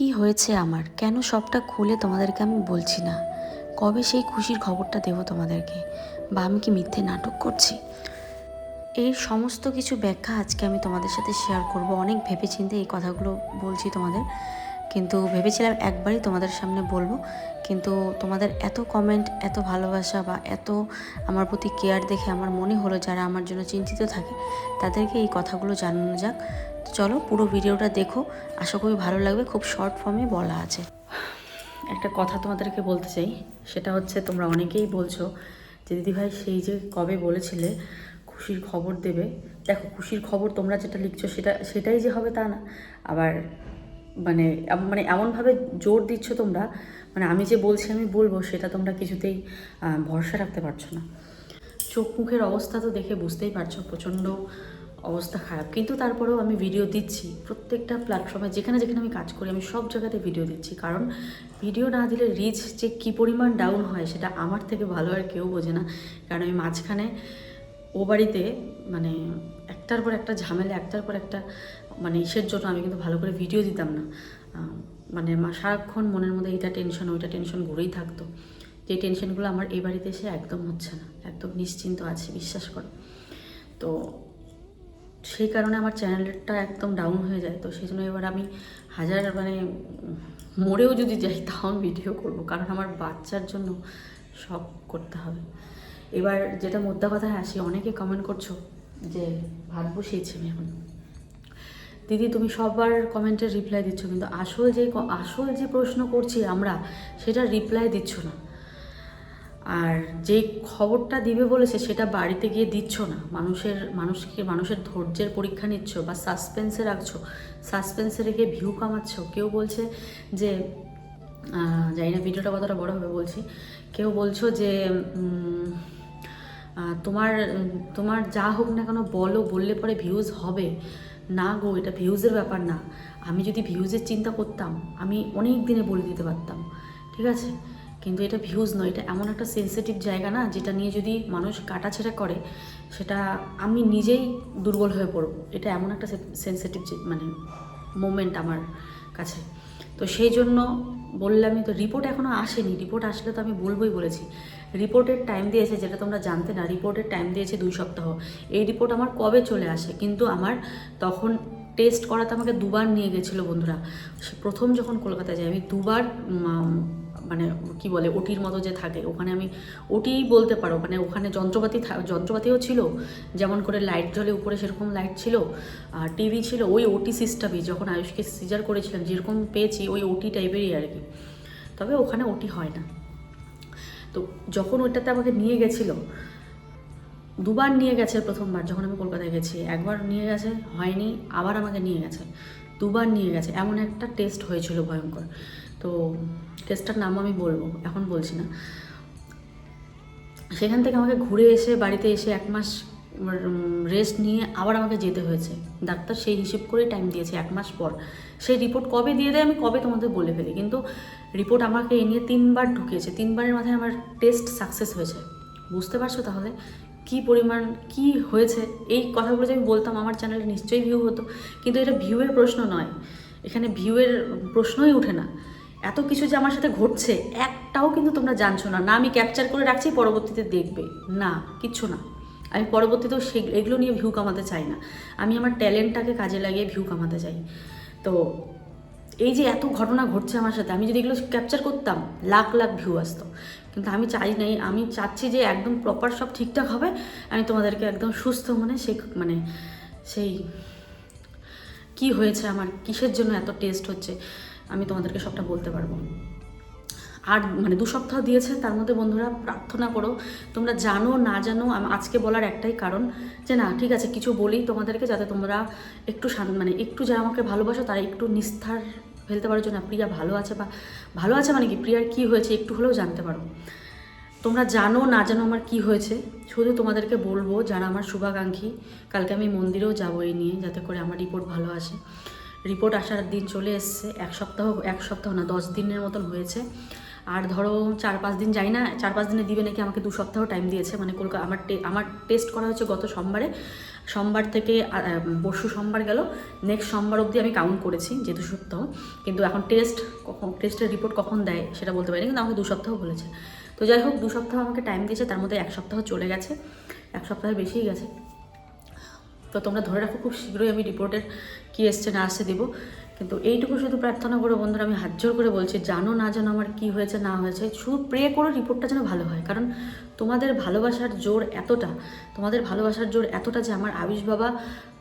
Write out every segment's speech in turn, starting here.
কি হয়েছে আমার? কেন সবটা খুলে তোমাদেরকে আমি বলছি না? কবে সেই খুশির খবরটা দেবো তোমাদেরকে? বা আমি কি মিথ্যে নাটক করছি? এই সমস্ত কিছু ব্যাখ্যা আজকে আমি তোমাদের সাথে শেয়ার করব। অনেক ভেবেচিন্তে এই কথাগুলো বলছি তোমাদের। কিন্তু ভেবেছিলাম একবারই তোমাদের সামনে বলব। কিন্তু তোমাদের এত কমেন্ট এত ভালোবাসা বা এত আমার প্রতি কেয়ার দেখে আমার মনে হলো যারা আমার জন্য চিন্তিত থাকে, তাদেরকে এই কথাগুলো জানানো যাক। চলো পুরো ভিডিওটা দেখো। আশা করি ভালো লাগবে। খুব শর্ট ফর্মে বলা আছে। একটা কথা তোমাদেরকে বলতে চাই, সেটা হচ্ছে তোমরা অনেকেই বলছো যে, দিদিভাই, সেই যে কবে বলেছিলে খুশির খবর দেবে? দেখো, খুশির খবর তোমরা যেটা লিখছো সেটা, সেটাই যে হবে তা না। আবার মানে মানে এমনভাবে জোর দিচ্ছ তোমরা মানে আমি যে বলছি আমি বলব, সেটা তোমরা কিছুতেই ভরসা রাখতে পারছ না। চোখ মুখের অবস্থা তো দেখে বুঝতেই পারছ, প্রচণ্ড অবস্থা খারাপ। কিন্তু তারপরেও আমি ভিডিও দিচ্ছি। প্রত্যেকটা প্ল্যাটফর্মে যেখানে যেখানে আমি কাজ করি, আমি সব জায়গাতে ভিডিও দিচ্ছি। কারণ ভিডিও না দিলে রিচ যে কী পরিমাণ ডাউন হয়, সেটা আমার থেকে ভালো আর কেউ বোঝে না। কারণ আমি মাঝখানে, ও বাড়িতে মানে একটার পর একটা ঝামেলা, একটার পর একটা মানে ইসের জন্য আমি কিন্তু ভালো করে ভিডিও দিতাম না। মানে মা- সারাক্ষণ মনের মধ্যে এটা টেনশন ওইটা টেনশন ঘুরেই থাকতো। যে টেনশনগুলো আমার এই বাড়িতে এসে একদম হচ্ছে না, একদম নিশ্চিন্ত আছে, বিশ্বাস করো। তো সেই কারণে আমার চ্যানেলটা একদম ডাউন হয়ে যায়। তো সেই জন্য এবার আমি হাজার মানে মরেও যদি যাই, তাও ভিডিও করব। কারণ আমার বাচ্চার জন্য সব করতে হবে। এবার যেটা মোদ্দা কথায় আসি, অনেকে কমেন্ট করছ যে ভাত বসিয়েছি আমি এখন। দিদি, তুমি সবার কমেন্টের রিপ্লাই দিচ্ছ, কিন্তু আসল যে আসল যে প্রশ্ন করছি আমরা, সেটা রিপ্লাই দিচ্ছ না। আর যে খবরটা দিবে বলেছে, সেটা বাড়িতে গিয়ে দিচ্ছ না। মানুষের, মানুষকে, মানুষের ধৈর্যের পরীক্ষা নিচ্ছ বা সাসপেন্সে রাখছো। সাসপেন্সে রেখে ভিউ কামাচ্ছ। কেউ বলছে যে জানি না ভিডিওটা কতটা বড় হবে বলছি। কেউ বলছো যে তোমার তোমার যা হোক না কেন বলো, বললে পরে ভিউজ হবে। না গো, এটা ভিউজের ব্যাপার না। আমি যদি ভিউজের চিন্তা করতাম, আমি অনেক দিনে বলে দিতে পারতাম, ঠিক আছে? কিন্তু এটা ভিউজ নয়, এটা এমন একটা সেন্সিটিভ জায়গা না, যেটা নিয়ে যদি মানুষ কাটাছেড়া করে, সেটা আমি নিজেই দুর্বল হয়ে পড়ব। এটা এমন একটা সেন্সিটিভ মানে মোমেন্ট আমার কাছে। তো সেই জন্য বললামই তো রিপোর্ট এখনও আসেনি। রিপোর্ট আসলে তো আমি বলবোই বলেছি। রিপোর্টের টাইম দিয়েছে, যেটা তোমরা জানতে না রিপোর্টের টাইম দিয়েছে দুই সপ্তাহ। এই রিপোর্ট আমার কবে চলে আসে? কিন্তু আমার তখন টেস্ট করাতে আমাকে দুবার নিয়ে গেছিল বন্ধুরা। প্রথম যখন কলকাতায় যাই আমি দুবার মানে কি বলে, ওটির মতো যে থাকে, ওখানে আমি ওটি বলতে পারো মানে ওখানে যন্ত্রপাতি যন্ত্রপাতিও ছিল, যেমন করে লাইট জ্বলে উপরে সেরকম লাইট ছিল, আর টিভি ছিল ওই ওটি সিস্টেমই যখন আয়ুষকে সিজার করেছিলাম, যেরকম পেয়েছি ওই ওটি টাইপেরই আর কি। তবে ওখানে ওটি হয় না। তো যখন ওইটাতে আমাকে নিয়ে গেছিল, দুবার নিয়ে গেছে প্রথমবার, যখন আমি কলকাতায় গেছি, একবার নিয়ে গেছে, হয়নি, আবার আমাকে নিয়ে গেছে, দুবার নিয়ে গেছে, এমন একটা টেস্ট হয়েছিল ভয়ঙ্কর। তো টেস্টটার নাম আমি বলব, এখন বলছি না। সেখান থেকে আমাকে ঘুরে এসে, বাড়িতে এসে এক মাস রেস্ট নিয়ে আবার আমাকে যেতে হয়েছে। ডাক্তার সেই হিসেব করেই টাইম দিয়েছে এক মাস পর। সেই রিপোর্ট কবে দিয়ে দেয় আমি কবে তোমাদের বলে ফেলি, কিন্তু রিপোর্ট আমাকে এ নিয়ে তিনবার ঢুকিয়েছে। তিনবারের মাথায় আমার টেস্ট সাকসেস হয়েছে। বুঝতে পারছ তাহলে কি পরিমাণ, কি হয়েছে? এই কথাগুলো যে আমি বলতাম, আমার চ্যানেলে নিশ্চয়ই ভিউ হতো। কিন্তু এটা ভিউয়ের প্রশ্ন নয়। এখানে ভিউয়ের প্রশ্নই ওঠে না। এত কিছু যে আমার সাথে ঘটছে, একটাও কিন্তু তোমরা জানছো না। না আমি ক্যাপচার করে রাখছি, পরবর্তীতে দেখবে। না, কিচ্ছু না। আমি পরবর্তীতেও সে এগুলো নিয়ে ভিউ কামাতে চাই না। আমি আমার ট্যালেন্টটাকে কাজে লাগিয়ে ভিউ কামাতে চাই। তো এই যে এত ঘটনা ঘটছে আমার সাথে, আমি যদি এগুলো ক্যাপচার করতাম, লাখ লাখ ভিউ আসতো। কিন্তু আমি চাই নাই, আমি চাচ্ছি যে একদম প্রপার সব ঠিকঠাক হবে। আমি তোমাদেরকে একদম সুস্থ মনে সে মানে সেই কি হয়েছে, আমার কিসের জন্য এত টেস্ট হচ্ছে, আমি তোমাদেরকে সবটা বলতে পারব। আর মানে দু সপ্তাহ দিয়েছে, তার মধ্যে বন্ধুরা প্রার্থনা করো। তোমরা জানো, না জানো আজকে বলার একটাই কারণ যে না, ঠিক আছে, কিছু বলি তোমাদেরকে যাতে তোমরা একটু মানে একটু যারা আমাকে ভালোবাসো, তারা একটু নিস্তার ফেলতে পারো যে না, প্রিয়া ভালো আছে বা ভালো আছে মানে কি, প্রিয়ার কী হয়েছে একটু হলেও জানতে পারো। তোমরা জানো, না জানো আমার কি হয়েছে, শুধু তোমাদেরকে বলব যারা আমার শুভাকাঙ্ক্ষী, কালকে আমি মন্দিরেও যাব এই নিয়ে, যাতে করে আমার রিপোর্ট ভালো আসে। রিপোর্ট আসার দিন চলে এসছে, এক সপ্তাহ এক সপ্তাহ না, দশ দিনের মতন হয়েছে। আর ধরো চার পাঁচ দিন যাই না, চার পাঁচ দিনে দিবে নাকি আমাকে দু সপ্তাহ টাইম দিয়েছে মানে কলকাতা আমার আমার টেস্ট করা হচ্ছে গত সোমবারে। সোমবার থেকে পরশু সোমবার গেল নেক্সট সোমবার অবধি আমি কাউন্ট করেছি যে দু সপ্তাহ। কিন্তু এখন টেস্ট কখন টেস্টের রিপোর্ট কখন দেয় সেটা বলতে পারিনি, কিন্তু আমাকে দু সপ্তাহ বলেছে। তো যাই হোক, দু সপ্তাহ আমাকে টাইম দিয়েছে, তার মধ্যে এক সপ্তাহ চলে গেছে, এক সপ্তাহের বেশিই গেছে। তো তোমরা ধরে রাখো, খুব শীঘ্রই আমি রিপোর্টের কী এসছে না আসছে দেবো। কিন্তু এইটুকু শুধু প্রার্থনা করো বন্ধুরা, আমি হাত জোর করে বলছি, জানো না জানো আমার কি হয়েছে, না হয়েছে, শুধু প্রে করো রিপোর্টটা যেন ভালো হয়। কারণ তোমাদের ভালোবাসার জোর এতটা, তোমাদের ভালোবাসার জোর এতটা যে আমার আয়ুষ বাবা,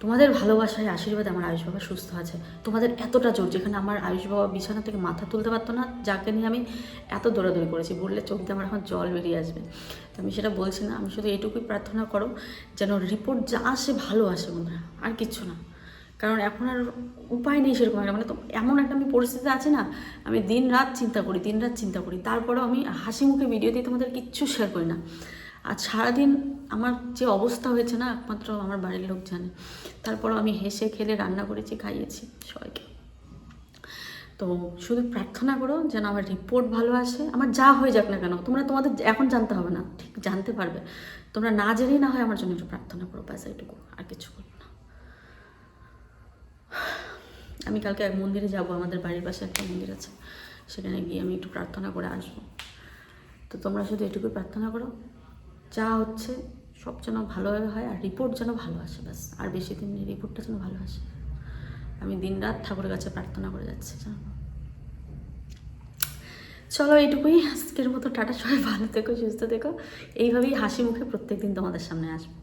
তোমাদের ভালোবাসায় আশীর্বাদে আমার আয়ুষ বাবা সুস্থ আছে। তোমাদের এতটা জোর যেখানে আমার আয়ুষ বাবা বিছানা থেকে মাথা তুলতে পারতো না, যাকে নিয়ে আমি এত দৌড়াদৌড়ি করেছি। বললে চোখ দিয়ে আমার এখন জল বেরিয়ে আসবে। তো আমি সেটা বলছি না, আমি শুধু এইটুকুই প্রার্থনা করো, যেন রিপোর্ট যা আসে ভালো আসে বন্ধুরা, আর কিচ্ছু না। কারণ এখন আর উপায় নেই সেরকম মানে তো এমন একটা আমি পরিস্থিতি আছে না, আমি দিন রাত চিন্তা করি, দিন রাত চিন্তা করি। তারপরেও আমি হাসি মুখে ভিডিও দিয়ে তোমাদের কিচ্ছু শেয়ার করি না। আর সারাদিন আমার যে অবস্থা হয়েছে না, একমাত্র আমার বাড়ির লোক জানে। তারপরও আমি হেসে খেলে রান্না করেছি, খাইয়েছি সবাইকে। তো শুধু প্রার্থনা করো যেন আমার রিপোর্ট ভালো আসে। আমার যা হয়ে যাক না কেন, তোমরা তোমাদের এখন জানতে হবে না, ঠিক জানতে পারবে। তোমরা না জেনেই না হয় আমার জন্য একটু প্রার্থনা করো, ব্যাস এইটুকু, আর কিছু করব না আমি কালকে এক মন্দিরে যাব, আমাদের বাড়ির পাশে একটা মন্দির আছে। সেখানে গিয়ে আমি একটু প্রার্থনা করে আসব। তো তোমরা শুধু এটুকু প্রার্থনা করো, যা হচ্ছে সব যেন ভালোভাবে হয় আর রিপোর্ট যেন ভালো আসে ব্যাস। আর বেশি দিন নেই রিপোর্টটা যেন ভালো আসে। আমি দিন রাত ঠাকুরের কাছে প্রার্থনা করে যাচ্ছি, জানো। চলো এইটুকুই আজকের মতো টাটা, সবাই ভালো থেকো, সুস্থ থেকো। এইভাবেই হাসি মুখে প্রত্যেকদিন তোমাদের সামনে আসব।